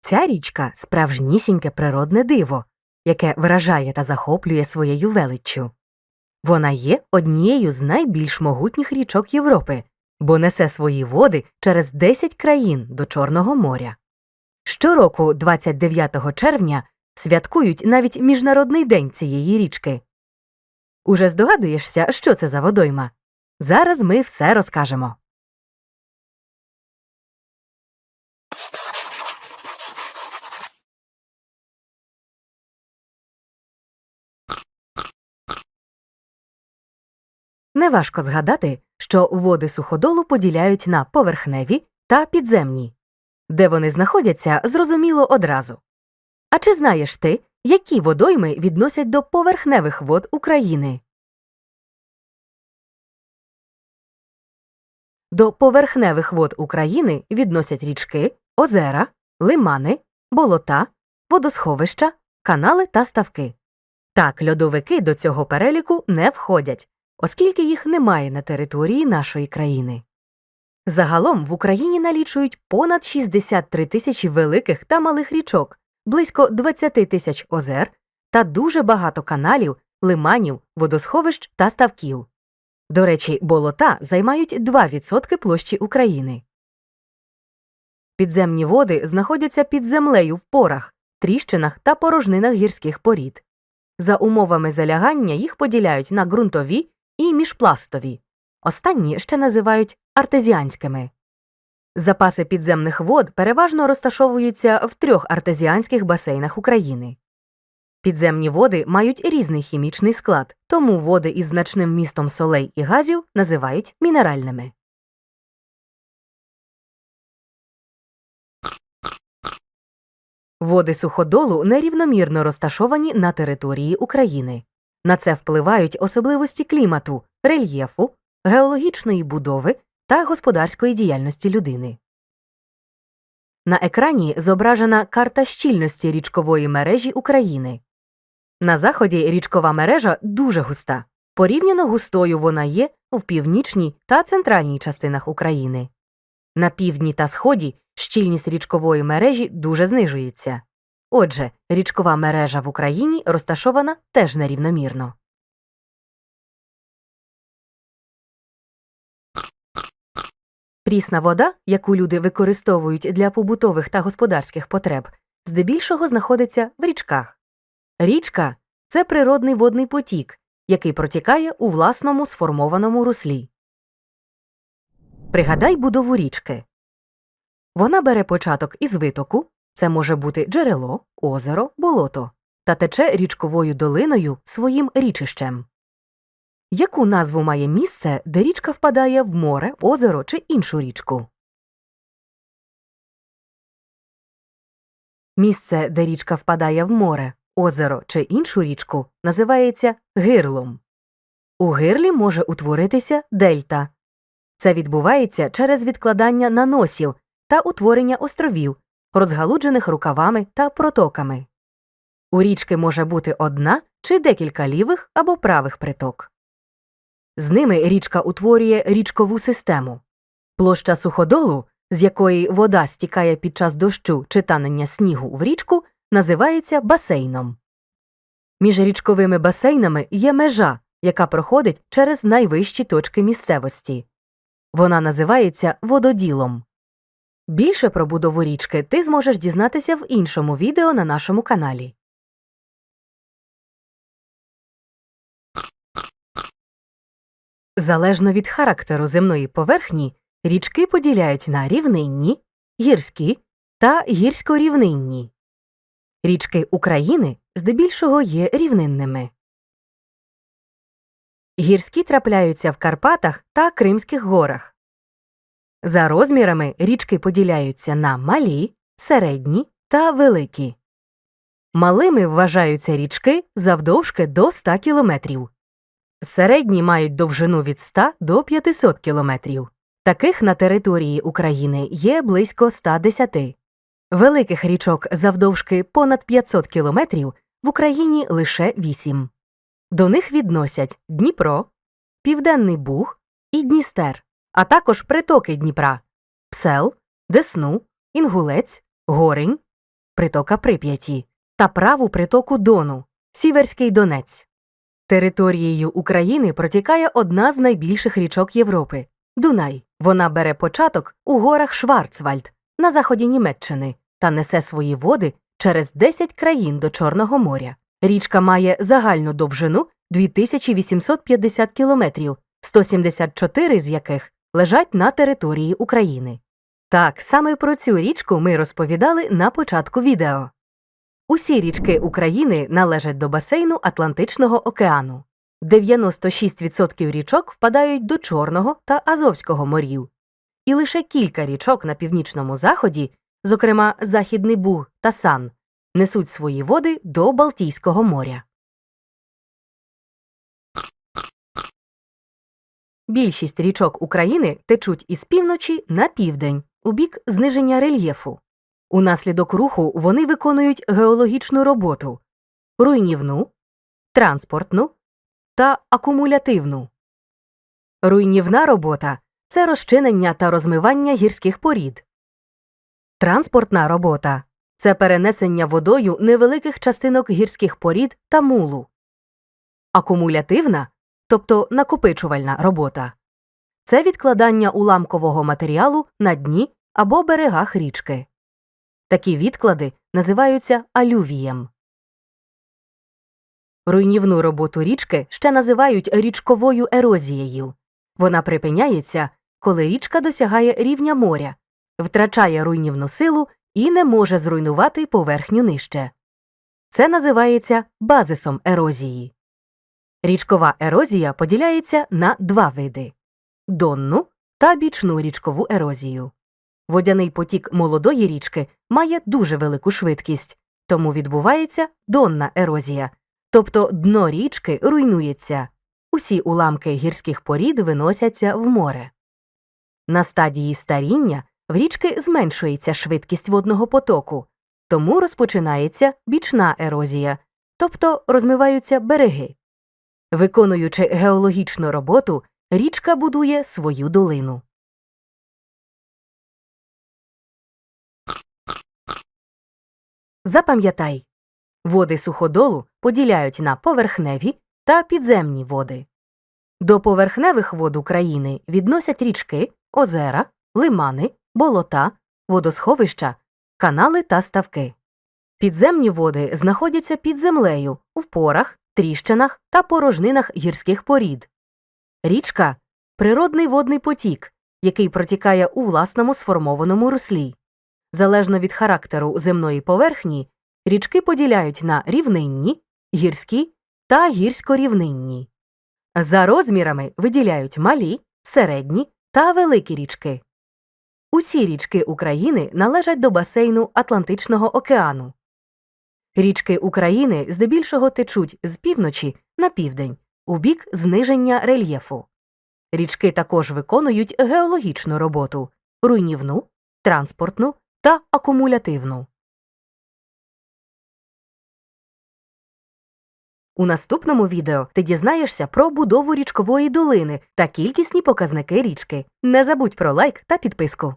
Ця річка справжнісіньке природне диво, яке вражає та захоплює своєю величчю. Вона є однією з найбільш могутніх річок Європи, бо несе свої води через 10 країн до Чорного моря. Щороку, 29 червня, святкують навіть Міжнародний день цієї річки. Уже здогадуєшся, що це за водойма? Зараз ми все розкажемо. Неважко згадати, що води суходолу поділяють на поверхневі та підземні. Де вони знаходяться, зрозуміло одразу. А чи знаєш ти, які водойми відносять до поверхневих вод України? До поверхневих вод України відносять річки, озера, лимани, болота, водосховища, канали та ставки. Так, льодовики до цього переліку не входять, оскільки їх немає на території нашої країни. Загалом в Україні налічують понад 63 тисячі великих та малих річок, близько 20 тисяч озер та дуже багато каналів, лиманів, водосховищ та ставків. До речі, болота займають 2% площі України. Підземні води знаходяться під землею в порах, тріщинах та порожнинах гірських порід. За умовами залягання їх поділяють на ґрунтові і міжпластові. Останні ще називають артезіанськими. Запаси підземних вод переважно розташовуються в трьох артезіанських басейнах України. Підземні води мають різний хімічний склад, тому води із значним містом солей і газів називають мінеральними. Води суходолу нерівномірно розташовані на території України. На це впливають особливості клімату, рельєфу, геологічної будови та господарської діяльності людини. На екрані зображена карта щільності річкової мережі України. На заході річкова мережа дуже густа. Порівняно густою вона є в північній та центральній частинах України. На півдні та сході щільність річкової мережі дуже знижується. Отже, річкова мережа в Україні розташована теж нерівномірно. Прісна вода, яку люди використовують для побутових та господарських потреб, здебільшого знаходиться в річках. Річка це природний водний потік, який протікає у власному сформованому руслі. Пригадай будову річки. Вона бере початок із витоку, це може бути джерело, озеро, болото, та тече річковою долиною своїм річищем. Яку назву має місце, де річка впадає в море, озеро чи іншу річку? Місце, де річка впадає в море, озеро чи іншу річку, називається гирлом. У гирлі може утворитися дельта. Це відбувається через відкладання наносів та утворення островів, розгалуджених рукавами та протоками. У річки може бути одна чи декілька лівих або правих приток. З ними річка утворює річкову систему. Площа суходолу, з якої вода стікає під час дощу чи танення снігу в річку, називається басейном. Між річковими басейнами є межа, яка проходить через найвищі точки місцевості. Вона називається вододілом. Більше про будову річки ти зможеш дізнатися в іншому відео на нашому каналі. Залежно від характеру земної поверхні, річки поділяють на рівнинні, гірські та гірськорівнинні. Річки України здебільшого є рівнинними. Гірські трапляються в Карпатах та Кримських горах. За розмірами річки поділяються на малі, середні та великі. Малими вважаються річки завдовжки до 100 кілометрів. Середні мають довжину від 100 до 500 кілометрів. Таких на території України є близько 110. Великих річок завдовжки понад 500 кілометрів в Україні лише 8. До них відносять Дніпро, Південний Буг і Дністер, а також притоки Дніпра Псел, Десну, Інгулець, Горень, притока Прип'яті, та праву притоку Дону, Сіверський Донець. Територією України протікає одна з найбільших річок Європи Дунай. Вона бере початок у горах Шварцвальд на заході Німеччини та несе свої води через 10 країн до Чорного моря. Річка має загальну довжину 2850 кілометрів, 174 з яких лежать на території України. Так, саме про цю річку ми розповідали на початку відео. Усі річки України належать до басейну Атлантичного океану. 96% річок впадають до Чорного та Азовського морів, і лише кілька річок на північному заході, зокрема Західний Буг та Сан, несуть свої води до Балтійського моря. Більшість річок України течуть із півночі на південь у бік зниження рельєфу. Унаслідок руху вони виконують геологічну роботу руйнівну, транспортну та акумулятивну. Руйнівна робота це розчинення та розмивання гірських порід. Транспортна робота це перенесення водою невеликих частинок гірських порід та мулу. Акумулятивна, тобто накопичувальна робота це відкладання уламкового матеріалу на дні або берегах річки. Такі відклади називаються алювієм. Руйнівну роботу річки ще називають річковою ерозією. Вона припиняється, коли річка досягає рівня моря, втрачає руйнівну силу і не може зруйнувати поверхню нижче. Це називається базисом ерозії. Річкова ерозія поділяється на два види донну та бічну річкову ерозію. Водяний потік молодої річки має дуже велику швидкість, тому відбувається донна ерозія, тобто дно річки руйнується, усі уламки гірських порід виносяться в море. На стадії старіння в річки зменшується швидкість водного потоку, тому розпочинається бічна ерозія, тобто розмиваються береги. Виконуючи геологічну роботу, річка будує свою долину. Запам'ятай, води суходолу поділяють на поверхневі та підземні води. До поверхневих вод України відносять річки, озера, лимани, болота, водосховища, канали та ставки. Підземні води знаходяться під землею в порах, тріщинах та порожнинах гірських порід. Річка природний водний потік, який протікає у власному сформованому руслі. Залежно від характеру земної поверхні, річки поділяють на рівнинні, гірські та гірськорівнинні. За розмірами виділяють малі, середні та великі річки. Усі річки України належать до басейну Атлантичного океану. Річки України здебільшого течуть з півночі на південь у бік зниження рельєфу. Річки також виконують геологічну роботу руйнівну, транспортну та акумулятивну. У наступному відео ти дізнаєшся про будову річкової долини та кількісні показники річки. Не забудь про лайк та підписку.